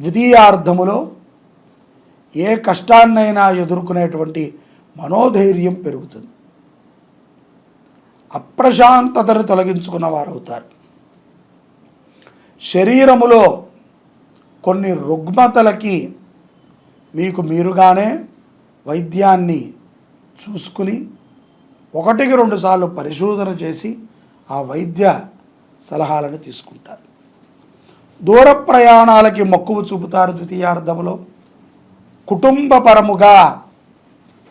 ద్వితీయార్థములో ఏ కష్టాన్నైనా ఎదుర్కొనేటువంటి మనోధైర్యం పెరుగుతుంది. అప్రశాంతతను తొలగించుకున్న వారు అవుతారు. శరీరములో కొన్ని రుగ్మతలకి మీకు మీరుగానే వైద్యాన్ని చూసుకుని ఒకటికి రెండుసార్లు పరిశోధన చేసి ఆ వైద్య సలహాలను తీసుకుంటారు. దూర ప్రయాణాలకి మక్కువ చూపుతారు ద్వితీయార్థములో కుటుంబపరముగా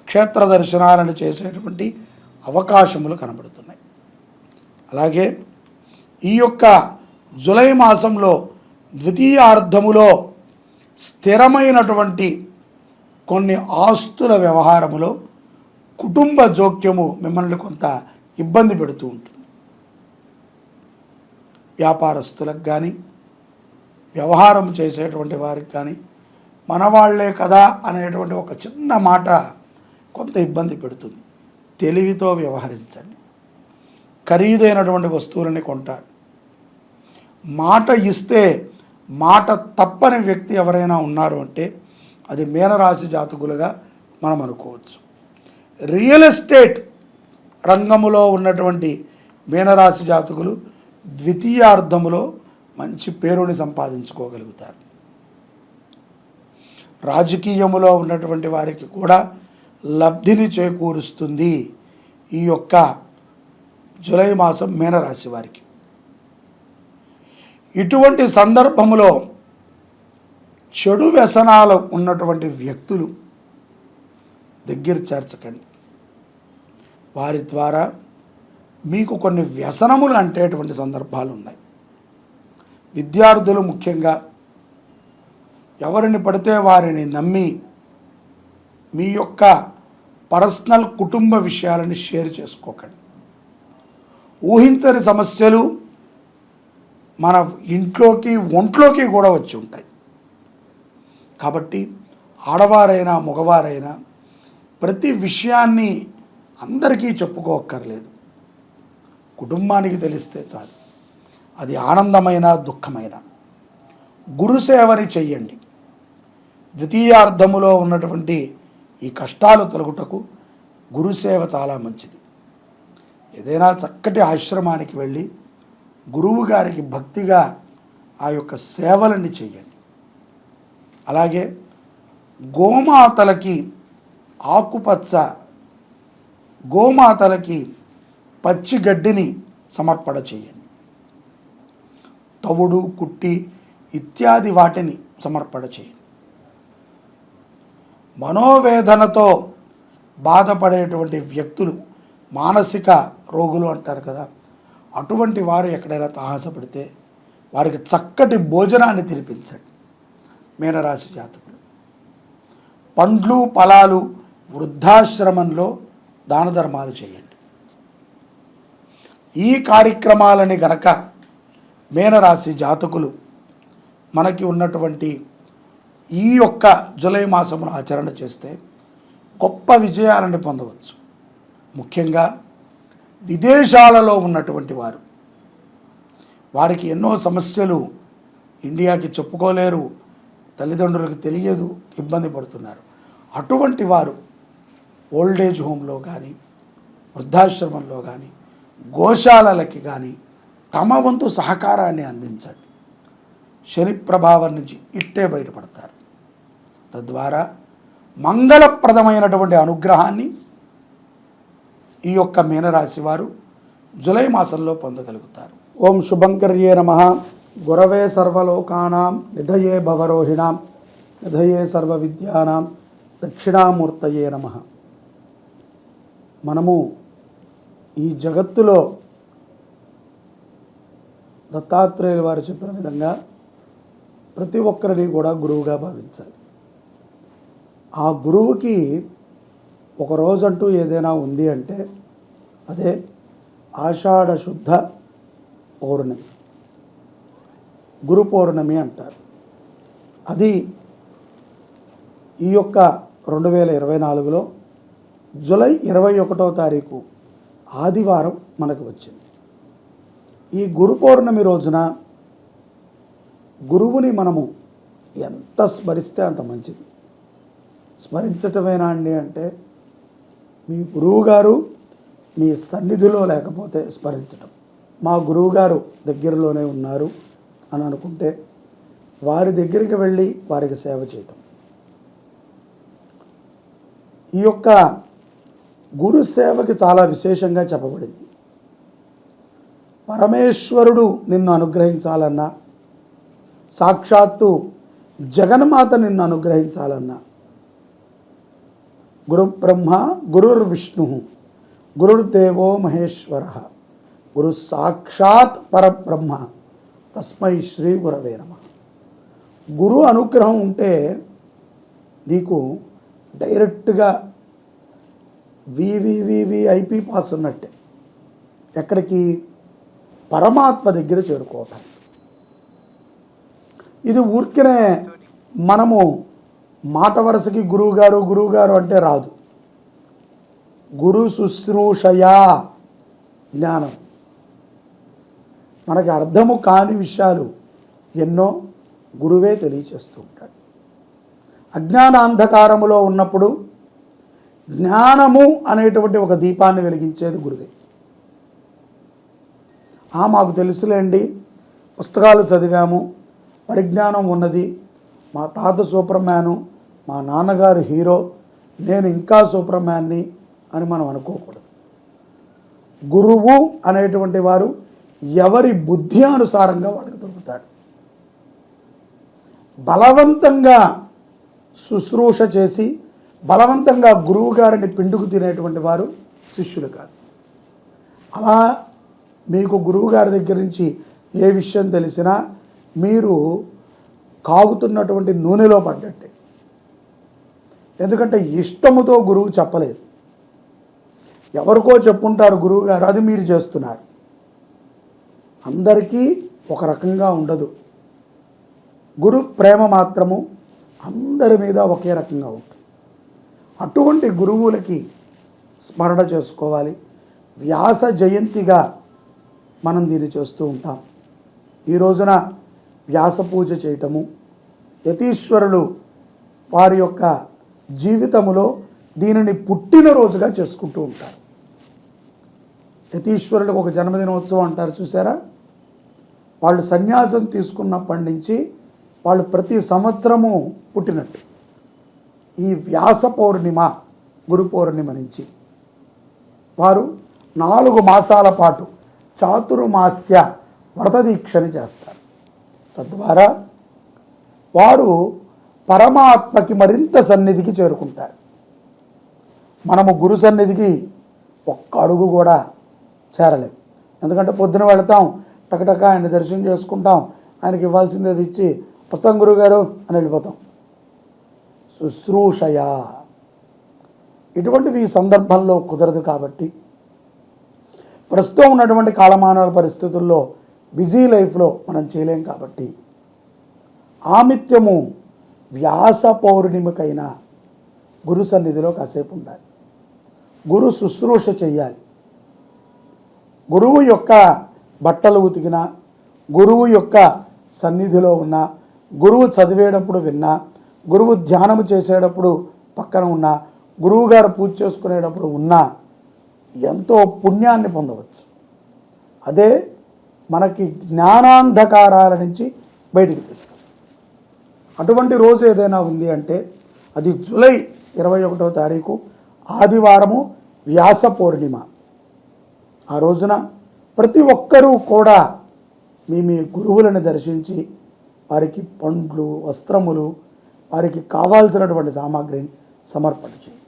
క్షేత్ర దర్శనాలను చేసేటువంటి అవకాశములు కనబడుతున్నాయి. అలాగే ఈ యొక్క జులై మాసంలో ద్వితీయార్థములో స్థిరమైనటువంటి కొన్ని ఆస్తుల వ్యవహారములో కుటుంబ జోక్యము మిమ్మల్ని కొంత ఇబ్బంది పెడుతూ ఉంటుంది. వ్యాపారస్తులకు కానీ వ్యవహారం చేసేటువంటి వారికి కానీ మనవాళ్ళే కదా అనేటువంటి ఒక చిన్న మాట కొంత ఇబ్బంది పెడుతుంది. తెలివితో వ్యవహరించండి. ఖరీదైనటువంటి వస్తువులని కొంటారు. మాట ఇస్తే మాట తప్పని వ్యక్తి ఎవరైనా ఉన్నారు అంటే అది మీనరాశి జాతకులుగా మనం అనుకోవచ్చు. రియల్ ఎస్టేట్ రంగములో ఉన్నటువంటి మీనరాశి జాతకులు ద్వితీయార్థములో మంచి పేరుని సంపాదించుకోగలుగుతారు. రాజకీయములో ఉన్నటువంటి వారికి కూడా లబ్ధిని చేకూరుస్తుంది ఈ యొక్క జూలై మాసం మీనరాశి వారికి. ఇటువంటి సందర్భములో చెడు వ్యసనాలు ఉన్నటువంటి వ్యక్తులు దగ్గర చేర్చకండి. వారి ద్వారా మీకు కొన్ని వ్యసనములు అంటేటువంటి సందర్భాలు ఉన్నాయి. విద్యార్థులు ముఖ్యంగా. ఎవరిని పడితే వారిని నమ్మి మీ యొక్క పర్సనల్ కుటుంబ విషయాలని షేర్ చేసుకోకండి. ఊహించని సమస్యలు మన ఇంట్లోకి ఒంట్లోకి కూడా వచ్చి ఉంటాయి. కాబట్టి ఆడవారైనా మగవారైనా ప్రతి విషయాన్ని అందరికీ చెప్పుకోక్కర్లేదు. కుటుంబానికి తెలిస్తే చాలు. అది ఆనందమైన దుఃఖమైన. గురుసేవని చెయ్యండి. ద్వితీయార్థములో ఉన్నటువంటి ఈ కష్టాలు తొలగుటకు గురుసేవ చాలా మంచిది. ఏదైనా చక్కటి ఆశ్రమానికి వెళ్ళి గురువు గారికి భక్తిగా ఆ యొక్క సేవలన్నీ చేయండి అలాగే గోమాతలకి ఆకుపచ్చ గోమాతలకి పచ్చి గడ్డిని సమర్పణ చేయండి తవుడు కుట్టి ఇత్యాది వాటిని సమర్పణ చేయండి మనోవేదనతో బాధపడేటువంటి వ్యక్తులు మానసిక రోగులు అంటారు కదా అటువంటి వారు ఎక్కడైనా తాహసపడితే వారికి చక్కటి భోజనాన్ని తినిపించండి. మీనరాశి జాతకులు పండ్లు ఫలాలు వృద్ధాశ్రమంలో దాన ధర్మాలు చేయండి. ఈ కార్యక్రమాలని గనక మీనరాశి జాతకులు మనకి ఉన్నటువంటి ఈ యొక్క జూలై మాసమును ఆచరణ చేస్తే గొప్ప విజయాలను పొందవచ్చు. ముఖ్యంగా విదేశాలలో ఉన్నటువంటి వారు. వారికి ఎన్నో సమస్యలు ఇండియాకి చెప్పుకోలేరు తల్లిదండ్రులకు తెలియదు ఇబ్బంది పడుతున్నారు. అటువంటి వారు ఓల్డేజ్ హోమ్లో కానీ వృద్ధాశ్రమంలో కానీ గోశాలలకి కానీ తమ వంతు సహకారాన్ని అందించండి. శని ప్రభావం నుంచి ఇట్టే బయటపడతారు. తద్వారా మంగళప్రదమైనటువంటి అనుగ్రహాన్ని ఈ యొక్క మీనరాశి వారు జులై మాసంలో పొందగలుగుతారు. ఓం శుభంకర్యే నమ. గురవే సర్వలోకానాం నిధయే భవరోహిణాం నిధయే సర్వ విద్యానాం దక్షిణామూర్తయే నమ. మనము ఈ జగత్తులో దత్తాత్రేయుల వారు చెప్పిన విధంగా ప్రతి ఒక్కరిని కూడా గురువుగా భావించాలి. ఆ గురువుకి ఒక రోజంటూ ఏదైనా ఉంది అంటే అదే ఆషాఢ శుద్ధ పౌర్ణమి. గురు పౌర్ణమి అంటారు. అది ఈ యొక్క రెండు వేల ఇరవై నాలుగులో జూలై ఇరవై ఒకటో తారీఖు ఆదివారం మనకు వచ్చింది. ఈ గురు పౌర్ణమి రోజున గురువుని మనము ఎంత స్మరిస్తే అంత మంచిది. స్మరించటమేనా అండి అంటే మీ గురువుగారు మీ సన్నిధిలో లేకపోతే స్మరించటం. మా గురువుగారు దగ్గరలోనే ఉన్నారు అని అనుకుంటే వారి దగ్గరికి వెళ్ళి వారికి సేవ చేయటం. ఈ యొక్క గురు సేవకి చాలా విశేషంగా చెప్పబడింది. పరమేశ్వరుడు నిన్ను అనుగ్రహించాలన్నా సాక్షాత్తు జగన్మాత నిన్ను అనుగ్రహించాలన్నా. గురు బ్రహ్మ గురుర్ విష్ణు గురుర్దేవో మహేశ్వర. గురు సాక్షాత్ పరబ్రహ్మ తస్మై శ్రీ గురవే నమ. గురు అనుగ్రహం ఉంటే నీకు డైరెక్ట్గా వివివివిఐపి పాస్ ఉన్నట్టే. ఎక్కడికి? పరమాత్మ దగ్గర చేరుకోవటం. ఇది ఊరికనే మనము మాట వరుసకి గురువుగారు గురువుగారు అంటే రాదు. గురు శుశ్రూషయా జ్ఞానం. మనకి అర్థము కాని విషయాలు ఎన్నో గురువే తెలియచేస్తూ ఉంటాడు. అజ్ఞాన అంధకారములో ఉన్నప్పుడు జ్ఞానము అనేటువంటి ఒక దీపాన్ని వెలిగించేది గురువే. మాకు తెలుసులేండి. పుస్తకాలు చదివాము. పరిజ్ఞానం ఉన్నది. మా తాత సూపర్ మ్యాను మా నాన్నగారు హీరో నేను ఇంకా సూపర్ మ్యాన్ని అని మనం అనుకోకూడదు. గురువు అనేటువంటి వారు ఎవరి బుద్ధి అనుసారంగా వాళ్ళకి దొరుకుతాడు. బలవంతంగా శుశ్రూష చేసి బలవంతంగా గురువు గారిని పిండుకు తినేటువంటి వారు శిష్యులు కాదు. అలా మీకు గురువు గారి దగ్గర నుంచి ఏ విషయం తెలిసినా మీరు కాగుతున్నటువంటి నూనెలో పడ్డట్టే. ఎందుకంటే ఇష్టముతో గురువు చెప్పలేదు. ఎవరికో చెప్పుంటారు గురువు గారు అది మీరు చేస్తున్నారు. అందరికీ ఒక రకంగా ఉండదు. గురు ప్రేమ మాత్రము అందరి మీద ఒకే రకంగా ఉంటుంది. అటువంటి గురువులకి స్మరణ చేసుకోవాలి. వ్యాస జయంతిగా మనం దీన్ని చేస్తూ ఉంటాం. ఈ రోజున వ్యాస పూజ చేయటము యతీశ్వరులు వారి యొక్క జీవితములో దీనిని పుట్టినరోజుగా చేసుకుంటూ ఉంటారు. యతీశ్వరులకు ఒక జన్మదినోత్సవం అంటారు చూసారా? వాళ్ళు సన్యాసం తీసుకున్నప్పటి నుంచి వాళ్ళు ప్రతి సంవత్సరము పుట్టినట్టు. ఈ వ్యాస పౌర్ణిమ గురు పౌర్ణిమ నుంచి వారు నాలుగు మాసాల పాటు చాతుర్మాస్య వ్రతదీక్షని చేస్తారు. తద్వారా వారు పరమాత్మకి మరింత సన్నిధికి చేరుకుంటారు. మనము గురు సన్నిధికి ఒక్క అడుగు కూడా చేరలేం. ఎందుకంటే పొద్దున వెళతాం టకటక ఆయన దర్శనం చేసుకుంటాం ఆయనకి ఇవ్వాల్సింది అది ఇచ్చి వస్తాం గురువుగారు అని వెళ్ళిపోతాం. శుశ్రూషయ. ఇటువంటివి ఈ సందర్భంలో కుదరదు కాబట్టి ప్రస్తుతం ఉన్నటువంటి కాలమానాల పరిస్థితుల్లో బిజీ లైఫ్లో మనం చేయలేం కాబట్టి ఆమిత్యము వ్యాస పౌర్ణిమకైనా గురు సన్నిధిలో కాసేపు ఉండాలి. గురు శుశ్రూష చేయాలి గురువు యొక్క బట్టలు ఉతికిన గురువు యొక్క సన్నిధిలో ఉన్న గురువు చదివేటప్పుడు విన్నా గురువు ధ్యానము చేసేటప్పుడు పక్కన ఉన్న గురువుగారు పూజ చేసుకునేటప్పుడు ఉన్నా ఎంతో పుణ్యాన్ని పొందవచ్చు. అదే మనకి జ్ఞానాంధకారాల నుంచి బయటికి తీస్తుంది అటువంటి రోజు ఏదైనా ఉంది అంటే అది జూలై ఇరవై ఒకటో తారీఖు ఆదివారము వ్యాస పౌర్ణిమ. ఆ రోజున ప్రతి ఒక్కరూ కూడా మీ మీ గురువులను దర్శించి వారికి పండ్లు వస్త్రములు వారికి కావాల్సినటువంటి సామాగ్రిని సమర్పణ చేయండి.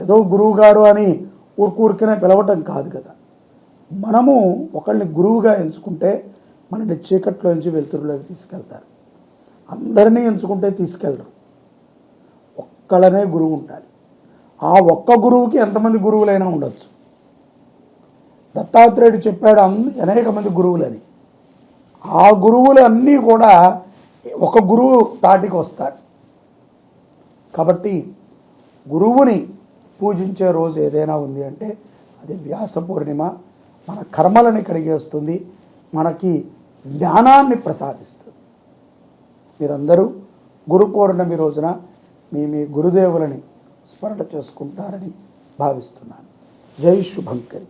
ఏదో గురువు గారు అని ఊరికూరికనే పిలవటం కాదు కదా. మనము ఒకళ్ళని గురువుగా ఎంచుకుంటే మనని చీకట్లో నుంచి వెలుతురులోకి తీసుకెళ్తారు. అందరినీ ఎంచుకుంటే తీసుకెళ్ళరు ఒక్కళ్ళనే గురువు ఉండాలి. ఆ ఒక్క గురువుకి ఎంతమంది గురువులైనా ఉండొచ్చు. దత్తాత్రేయుడు చెప్పాడు అనేక మంది గురువులని. ఆ గురువులు అన్నీ కూడా ఒక గురువు తాటికి వస్తాడు కాబట్టి గురువుని పూజించే రోజు ఏదైనా ఉంది అంటే అది వ్యాస పూర్ణిమ. మన కర్మలని కడిగేస్తుంది మనకి జ్ఞానాన్ని ప్రసాదిస్తుంది. మీరందరూ గురు పౌర్ణమి రోజున మీ మీ గురుదేవులని స్మరణ చేసుకుంటారని భావిస్తున్నాను. జై శుభంకరి.